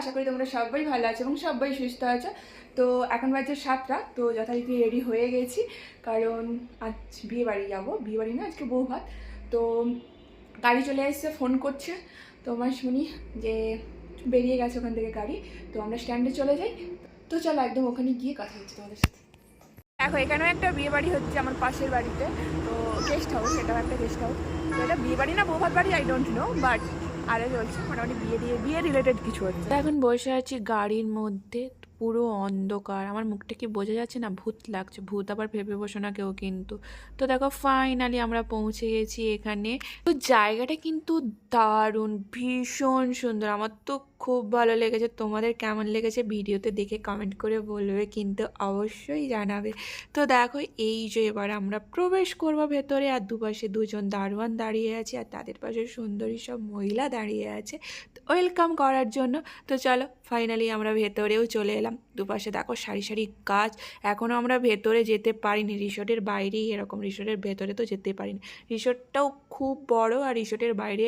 আশা করি তোমরা সবাই ভালো আছো এবং সবাই সুস্থ আছো। তো এখন বাজে সাতটা, তো যথারীতি রেডি হয়ে গেছি। কারণ আজ বিয়ে বাড়ি যাব। বিয়ে বাড়ি না, আজকে বউ ভাত। তো গাড়ি চলে এসেছে, ফোন করছে তো আমার শুনি যে বেরিয়ে গেছে ওখান থেকে গাড়ি। তো আমরা স্ট্যান্ডে চলে যাই। তো চলো একদম ওখানে গিয়ে কথা হচ্ছে তোমাদের সাথে। দেখো, এখানেও একটা বিয়ে বাড়ি হচ্ছে আমার পাশের বাড়িতে। তো গেস্ট হাউস এটাও একটা গেস্ট হাউস তো এটা বিয়ে বাড়ি না বৌভাত বাড়ি আই ডোন্ট নো বাট আরে চলছে, মোটামুটি বিয়ে দিয়ে, বিয়ে রিলেটেড কিছু হচ্ছে। এখন বসে আছি গাড়ির মধ্যে, পুরো অন্ধকার। আমার মুখটা কি বোঝা যাচ্ছে না? ভূত লাগছে, ভূত আবার ভেবে বসো না কেউ কিন্তু। তো দেখো ফাইনালি আমরা পৌঁছে গেছি এখানে। তো জায়গাটা কিন্তু দারুণ, ভীষণ সুন্দর। আমার তো খুব ভালো লেগেছে। তোমাদের কেমন লেগেছে ভিডিওতে দেখে কমেন্ট করে বলবে, কিন্তু অবশ্যই জানাবে। তো দেখো, এই যে এবার আমরা প্রবেশ করব ভেতরে, আর দুপাশে দুজন দারোয়ান দাঁড়িয়ে আছে, আর তাদের পাশে সুন্দরী সব মহিলা দাঁড়িয়ে আছে। ওয়েলকাম করার জন্য, তো চলো ফাইনালি আমরা ভেতরেও চলে এলাম। দুপাশে দেখো সারি সারি গাছ এখনও আমরা ভেতরে যেতে পারিনি। রিসোর্টের বাইরেই এরকম রিসোর্টের ভেতরে তো যেতে পারিনি। রিসোর্টটাও খুব বড়, আর রিসোর্টের বাইরে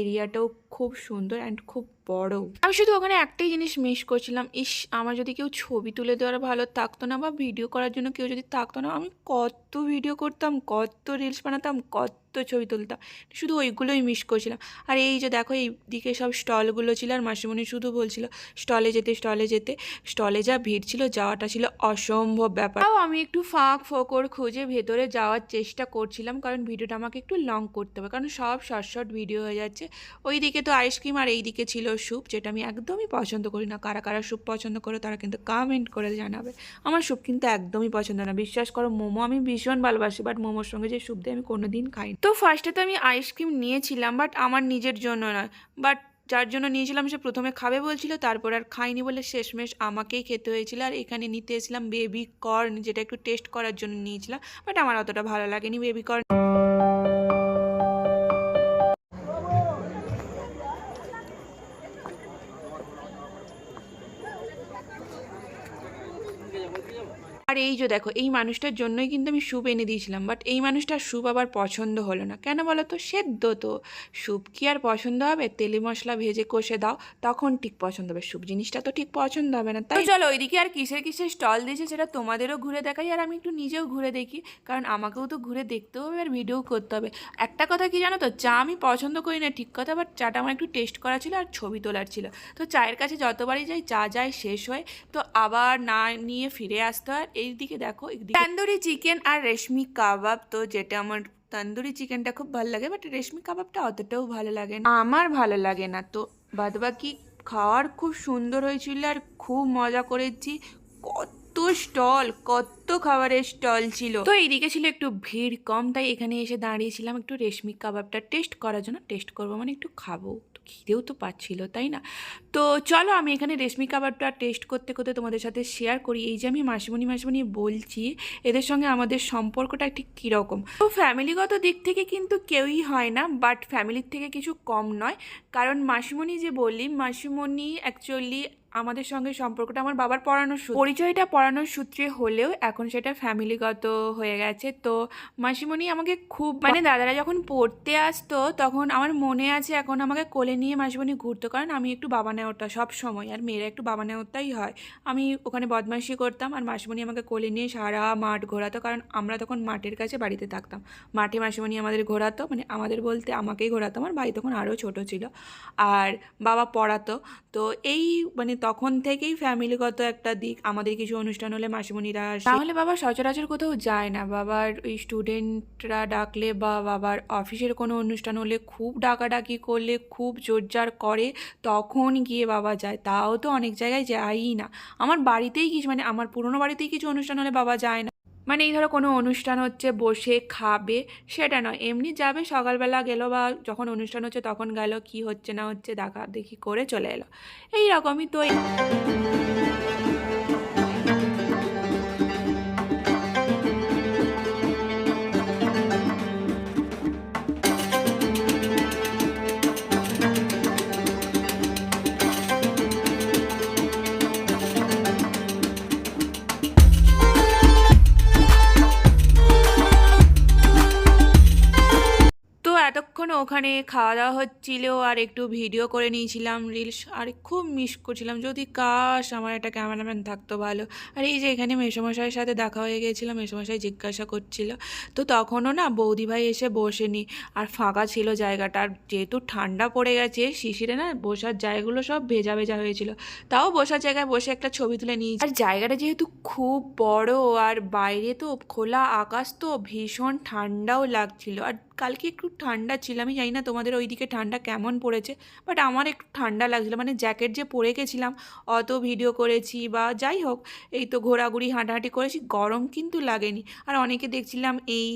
এরিয়াটাও খুব সুন্দর অ্যান্ড খুব বড়। আমি শুধু ওখানে একটাই জিনিস মিস করছিলাম, ইস, আমার যদি কেউ ছবি তুলে দেওয়ার ভালো থাকতো না বা ভিডিও করার জন্য কেউ যদি থাকতো না, আমি কত ভিডিও করতাম, কত রিলস বানাতাম, কত ছবি তুলতাম। শুধু ওইগুলোই মিস করছিলাম। আর এই যে দেখো, এই দিকে সব স্টলগুলো ছিল আর মাসিমণি শুধু বলছিল স্টলে যেতে স্টলে যেতে। স্টলে যা ভিড় ছিল, যাওয়াটা ছিল অসম্ভব ব্যাপার। তাও আমি একটু ফাঁক ফোকর খুঁজে ভেতরে যাওয়ার চেষ্টা করছিলাম, কারণ ভিডিওটা আমাকে একটু লং করতে হবে, কারণ সব শর্ট শর্ট ভিডিও হয়ে যাচ্ছে। ওই দিকে তো আইসক্রিম আর এই দিকে ছিল স্যুপ যেটা আমি একদমই পছন্দ করি না। কারা কারা স্যুপ পছন্দ করে, তারা কিন্তু কমেন্ট করে জানাবে। আমার স্যুপ কিন্তু একদমই পছন্দ না। বিশ্বাস করো, মোমো আমি ভীষণ ভালোবাসি বাট মোমোর সঙ্গে যে স্যুপ দিয়ে আমি কোনো দিন খাই তো ফার্স্টে তো আমি আইসক্রিম নিয়েছিলাম বাট আমার নিজের জন্য নয়। বাট যার জন্য নিয়েছিলাম, সে প্রথমে খাবে বলছিল, তারপর আর খাইনি বলে শেষমেশ আমাকেই খেতে হয়েছিল। আর এখানে নিতে এসেছিলাম বেবি কর্ন যেটা একটু টেস্ট করার জন্য নিয়েছিলাম বাট আমার অতটা ভালো লাগেনি বেবি কর্ন যে দেখো, এই মানুষটার জন্যই কিন্তু আমি স্যুপ এনে দিয়েছিলাম বাট এই মানুষটার স্যুপ আবার পছন্দ হলো না। কেন বলো তো সেদ্ধ তো। স্যুপ কি আর পছন্দ হবে? তেলে মশলা ভেজে কষে দাও, তখন ঠিক পছন্দ হবে। স্যুপ জিনিসটা তো ঠিক পছন্দ হবে না, তাই চলো, ওইদিকে আর কিসের কিসের স্টল দিয়েছে সেটা তোমাদেরও ঘুরে দেখাই, আর আমি একটু নিজেও ঘুরে দেখি, কারণ আমাকেও তো ঘুরে দেখতেও হবে আর ভিডিও করতে হবে। একটা কথা কি জানো তো? চা আমি পছন্দ করি না, ঠিক কথা বাট চাটা আমার একটু টেস্ট করা ছিল আর ছবি তোলার ছিল। তো চায়ের কাছে যতবারই যাই, চা যায় শেষ হয়, তো আবার না নিয়ে ফিরে আসতে হয় এই দিকে দেখো তান্দুরি চিকেন আর রেশমি কাবাব। তো যেটা আমার তন্দুরি চিকেনটা খুব ভালো লাগে বাট রেশমি কাবাবটা অতটাও ভালো লাগে না। আমার ভালো লাগে না। তো বাদবাকি খাওয়ার খুব সুন্দর হয়েছিল আর খুব মজা করেছি। কত স্টল কত খাবারের স্টল ছিল। তো এইদিকে ছিল একটু ভিড় কম তাই এখানে এসে দাঁড়িয়েছিলাম একটু রেশমি কাবাবটা টেস্ট করার জন্য। টেস্ট করব মানে একটু খাব। তো খিদেও তো পাচ্ছিল, তাই না? তো চলো আমি এখানে রেশমি কাবাবটা টেস্ট করতে করতে তোমাদের সাথে শেয়ার করি। এই যে আমি মাসিমণি মাসিমণি বলছি, এদের সঙ্গে আমাদের সম্পর্কটা ঠিক কীরকম? তো ফ্যামিলিগত দিক থেকে কিন্তু কেউই হয় না বাট ফ্যামিলির থেকে কিছু কম নয়। কারণ মাসিমণি যে বললি, মাসিমণি অ্যাকচুয়ালি আমাদের সঙ্গে সম্পর্কটা আমার বাবার পড়ানোর পরিচয়টা পড়ানোর সূত্রে হলেও এখন সেটা ফ্যামিলিগত হয়ে গেছে। তো মাসিমণি আমাকে খুব মানে দাদারা যখন পড়তে আসতো তখন আমার মনে আছে এখন আমাকে কোলে নিয়ে মাসিমণি ঘুরতো। কারণ আমি একটু বাবা নেওয়াটা সব সময়, আর মেয়েরা একটু বাবা নেওয়াটাই হয়। আমি ওখানে বদমাইশি করতাম আর মাসিমণি আমাকে কোলে নিয়ে সারা মাঠ ঘোরাতো। কারণ আমরা তখন মাঠের কাছে বাড়িতে থাকতাম। মাঠে মাসিমণি আমাদের ঘোরাতো মানে আমাদের বলতে আমাকেই ঘোরাতো। আমার ভাই তখন আরও ছোট ছিল। আর বাবা পড়াতো। তো এই মানে তখন থেকেই ফ্যামিলিগত একটা দিক, আমাদের কিছু অনুষ্ঠান হলে মাসিমণিরা আসে। তাহলে বাবা সচরাচর কোথাও যায় না। বাবার ওই স্টুডেন্টরা ডাকলে বা বাবার অফিসের কোনো অনুষ্ঠান হলে খুব ডাকাডাকি করলে, খুব জোরজার করে তখন গিয়ে বাবা যায়। তাও তো অনেক জায়গায় যায়ই না। আমার বাড়িতেই কিছু মানে আমার পুরনো বাড়িতেই কিছু অনুষ্ঠান হলে বাবা যায় না। মানে এই ধরো কোনো অনুষ্ঠান হচ্ছে, বসে খাবে, সেটা নয়। এমনি যাবে, সকালবেলা গেলো বা যখন অনুষ্ঠান হচ্ছে তখন গেল, কি হচ্ছে না হচ্ছে দেখা দেখি করে চলে এলো। এই রকমই তো ওখানে খাওয়া দাওয়া হচ্ছিল আর একটু ভিডিও করে নিয়েছিলাম রিলস আর খুব মিস করছিলাম। যদি কাশ, আমার একটা ক্যামেরাম্যান থাকতো ভালো। আর এই যে এখানে মেসোমশাইয়ের সাথে দেখা হয়ে গিয়েছিলাম মেসোমশাই জিজ্ঞাসা করছিল। তো তখনও না বৌদিভাই এসে বসেনি, আর ফাঁকা ছিল জায়গাটা। আর যেহেতু ঠান্ডা পড়ে গেছে, শিশিরে না বসার জায়গাগুলো সব ভেজা ভেজা হয়েছিল। তাও বসার জায়গায় বসে একটা ছবি তুলে নিয়েছি। আর জায়গাটা যেহেতু খুব বড়, আর বাইরে তো খোলা আকাশ তো ভীষণ ঠান্ডাও লাগছিল। আর কালকে একটু ঠান্ডা ছিল, আমি জানি না তোমাদের ওইদিকে ঠান্ডা কেমন পড়েছে বাট আমার একটু ঠান্ডা লাগছিল মানে জ্যাকেট যে পরে গেছিলাম, অত ভিডিও করেছি বা যাই হোক, এই তো ঘোরাঘুরি, হাঁটাহাঁটি করেছি, গরম কিন্তু লাগেনি। আর অনেকে দেখছিলাম এই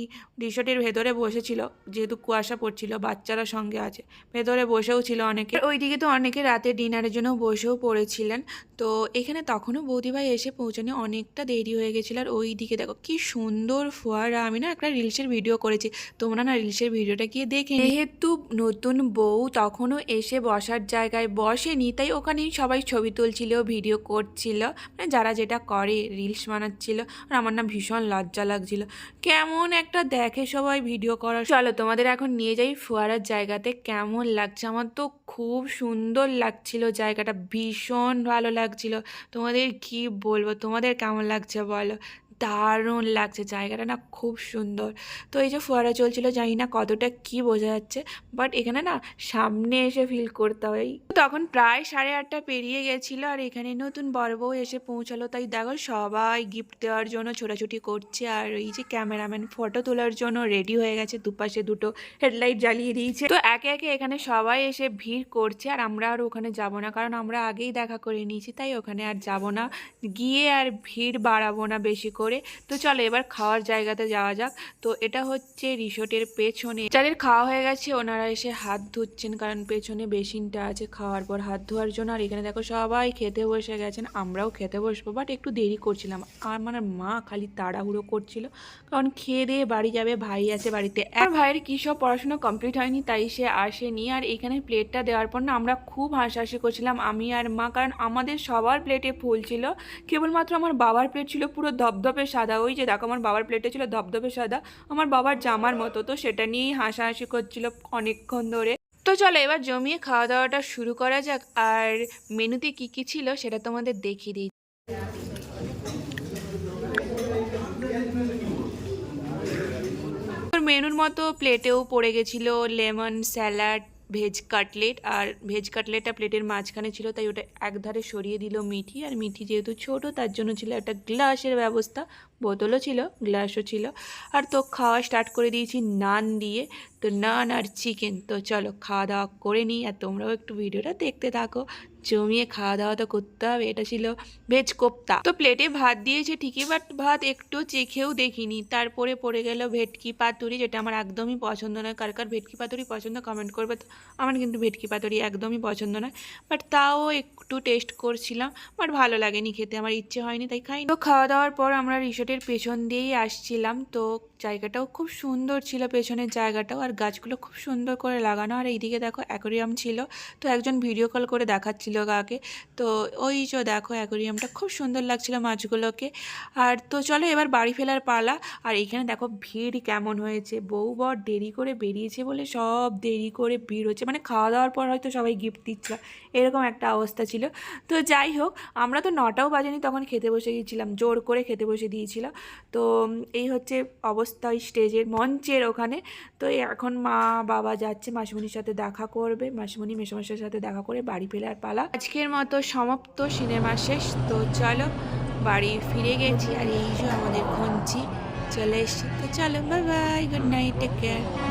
রিসোর্টের ভেতরে বসেছিল, যেহেতু কুয়াশা পড়ছিল, বাচ্চারা সঙ্গে আছে, ভেতরে বসেও ছিল অনেকে। ওইদিকে তো অনেকে রাতে ডিনারের জন্য বসেও পড়েছিলেন, তো এখানে তখনও বৌদিভাই এসে পৌঁছানো অনেকটা দেরি হয়ে গেছিল, আর ওই দিকে দেখো কি সুন্দর ফোয়ারা, আমি না একটা রিলসের ভিডিও করেছি, তোমরা না রিলসের ভিডিওটা গিয়ে দেখে যেহেতু নতুন বউ তখনও এসে বসার জায়গায় বসেনি, তাই ওখানেই সবাই ছবি তুলছিল, ভিডিও করছিল। মানে যারা যেটা করে, রিলস বানাচ্ছিল, আর আমার না ভীষণ লজ্জা লাগছিল। কেমন একটা দেখে সবাই ভিডিও করা চলো তোমাদের এখন নিয়ে যাই ফোয়ারার জায়গাতে কেমন লাগছে। আমার তো খুব সুন্দর লাগছিল জায়গাটা, ভীষণ ভালো লাগছিল। তোমাদের কি বলব, তোমাদের কেমন লাগছে বলো? দারুণ লাগছে, জায়গাটা না খুব সুন্দর। তো এই যে ফোয়ারা চলছিল, জানি না কতটা কি বোঝা যাচ্ছে বাট এখানে না সামনে এসে ফিল করতে হয়। তখন প্রায় সাড়ে আটটা পেরিয়ে গেছিল আর এখানে নতুন বড় বউ এসে পৌঁছালো। তাই দেখো সবাই গিফট দেওয়ার জন্য ছোটাছুটি করছে আর এই যে ক্যামেরাম্যান ফটো তোলার জন্য রেডি হয়ে গেছে, দুপাশে দুটো হেডলাইট জ্বালিয়ে দিয়েছে। তো একে একে এখানে সবাই এসে ভিড় করছে আর আমরা আর ওখানে যাব না, কারণ আমরা আগেই দেখা করে নিয়েছি, তাই ওখানে আর যাব না। গিয়ে আর ভিড় বাড়াবো না বেশি করে। তো চলো এবার খাওয়ার জায়গাতে যাওয়া যাক। তো এটা হচ্ছে রিসোর্টের পেছনে। যাদের খাওয়া হয়ে গেছে, ওনারা এসে হাত ধুচ্ছেন, কারণ পেছনে বেসিনটা আছে খাওয়ার পর হাত ধোয়ার জন্য। আর এখানে দেখো সবাই খেতে বসে গেছেন। আমরাও খেতে বসবো বাট একটু দেরি করছিলাম। আর মানে মা খালি তাড়াহুড়ো করছিল। কারণ খেয়ে দিয়ে বাড়ি যাবে, ভাই আছে বাড়িতে। আর ভাইয়ের কী সব পড়াশোনা কমপ্লিট হয়নি, তাই সে আসেনি। আর এখানে প্লেটটা দেওয়ার পর না আমরা খুব হাসাহাসি করছিলাম, আমি আর মা। কারণ আমাদের সবার প্লেটে ফুল ছিল। কেবলমাত্র আমার বাবার প্লেট ছিল, পুরো ধপধপে সাদা, ওই যে দেখো আমার বাবার প্লেটে ছিল ধপধপে সাদা, আমার বাবার জামার মতো, তো সেটা নিয়েই হাসাহাসি করছিল অনেকক্ষণ ধরে। তো চলো এবার জমিয়ে খাওয়া দাওয়াটা শুরু করা যাক, আর মেনুতে কি কি ছিল সেটা তোমাদের দেখিয়ে দিই। মেনুর মতো প্লেটেও পড়ে গেছিল লেমন স্যালাড ভেজ কাটলেট আর ভেজ কাটলেটটা প্লেটের মাঝখানে ছিল, তাই ওটা একধারে সরিয়ে দিল মিঠি। আর মিঠি যেহেতু ছোট, তার জন্য ছিল একটা গ্লাসের ব্যবস্থা। বোতলও ছিল, গ্লাসও ছিল। আর তো খাওয়া স্টার্ট করে দিয়েছি নান দিয়ে। তো নান আর চিকেন তো চলো খাওয়া দাওয়া করে নিই আর তোমরাও একটু ভিডিওটা দেখতে থাকো। জমিয়ে খাওয়া দাওয়া তো করতে হবে, এটা ছিল ভেজ কোপ্তা। তো প্লেটে ভাত দিয়েছে ঠিকই বাট ভাত একটু চেখেও দেখিনি। তারপরে পড়ে গেল ভেটকি পাতুরি, যেটা আমার একদমই পছন্দ নয়। কার কার ভেটকি পাতুরি পছন্দ কমেন্ট করবে তো, আমার কিন্তু ভেটকি পাতুরি একদমই পছন্দ নয়। বাট তাও একটু টেস্ট করছিলাম বাট ভালো লাগেনি খেতে, আমার ইচ্ছে হয়নি, তাই খাই তো খাওয়া দাওয়ার পর আমরা রিসোর্টের পেছন দিয়েই আসছিলাম তো জায়গাটাও খুব সুন্দর ছিল, পেছনের জায়গাটাও। আর গাছগুলো খুব সুন্দর করে লাগানো। আর এইদিকে দেখো অ্যাকোরিয়াম ছিল। তো একজন ভিডিও কল করে দেখাচ্ছিল কাকে। তো ওই যে দেখো অ্যাকোরিয়ামটা খুব সুন্দর লাগছিল মাছগুলোকে। আর তো চলো এবার বাড়ি ফেরার পালা। আর এইখানে দেখো ভিড় কেমন হয়েছে। বউ বর দেরি করে বেরিয়েছে বলে সব দেরি করে ভিড় হচ্ছে। মানে খাওয়া দাওয়ার পর হয়তো সবাই গিফট দিচ্ছিল। এরকম একটা অবস্থা ছিল। তো যাই হোক, আমরা তো নটাও বাজেনি তখন খেতে বসে গিয়েছিলাম। জোর করে খেতে বসে দিয়েছিল। তো এই হচ্ছে অবস্থা। ওই স্টেজের মঞ্চের ওখানে। তো এখন মা বাবা যাচ্ছে, মাসিমণির সাথে দেখা করবে। মাসিমণি মেসোমশাইয়ের সাথে দেখা করে বাড়ি ফেলে আর পালা। আজকের মতো সমাপ্ত, সিনেমা শেষ। তো চলো, বাড়ি ফিরে গেছি। আর এই যে আমাদের খুঁজছি চলে এসছি। তো চলো bye bye good night take care